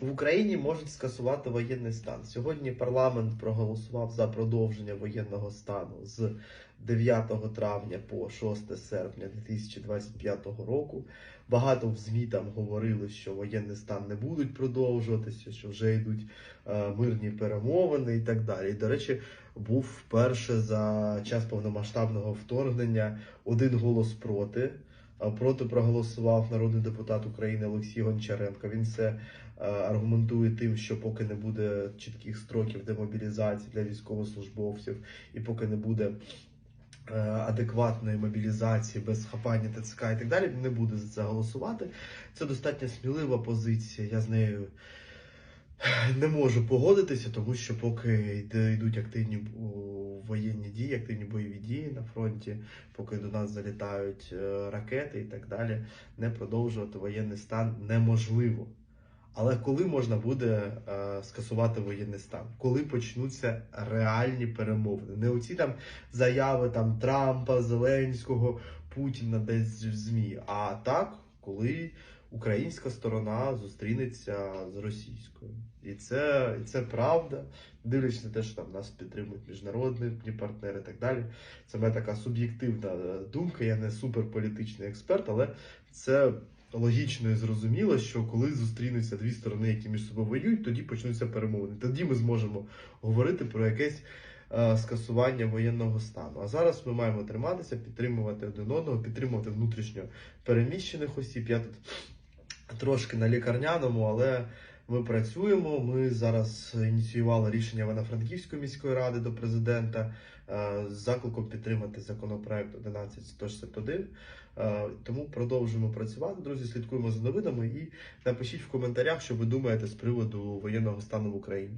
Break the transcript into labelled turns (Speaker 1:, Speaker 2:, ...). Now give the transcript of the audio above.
Speaker 1: В Україні можуть скасувати воєнний стан. Сьогодні парламент проголосував за продовження воєнного стану з 9 травня по 6 серпня 2025 року. Багато в ЗМІ там говорили, що воєнний стан не будуть продовжуватися, що вже йдуть е, мирні перемовини і так далі. І, до речі, був вперше за час повномасштабного вторгнення один голос проти. Проти проголосував народний депутат України Олексій Гончаренко. Він це е, аргументує тим, що поки не буде чітких строків демобілізації для військовослужбовців, і поки не буде е, адекватної мобілізації без схапання ТЦК і так далі, не буде за це голосувати. Це достатньо смілива позиція. Я з нею не можу погодитися, тому що поки йдуть активні воєнні дії, активні бойові дії на фронті, поки до нас залітають е, ракети і так далі, не продовжувати воєнний стан неможливо. Але коли можна буде е, скасувати воєнний стан? Коли почнуться реальні перемовини? Не оці там заяви там Трампа, Зеленського, Путіна десь в ЗМІ, а так, коли українська сторона зустрінеться з російською. І це, і це правда, дивлячись на те, що там нас підтримують міжнародні партнери і так далі. Це моя така суб'єктивна е, думка. Я не суперполітичний експерт, але це логічно і зрозуміло, що коли зустрінуться дві сторони, які між собою воюють, тоді почнуться перемовини. Тоді ми зможемо говорити про якесь е, скасування воєнного стану. А зараз ми маємо триматися, підтримувати один одного, підтримувати внутрішньо переміщених осіб. Я тут трошки на лікарняному, але ми працюємо. Ми зараз ініціювали рішення Івано-Франківської міської ради до президента е, з закликом підтримати законопроект 11161. Е, Тому продовжуємо працювати. Друзі, слідкуємо за новинами і напишіть в коментарях, що ви думаєте з приводу воєнного стану в Україні.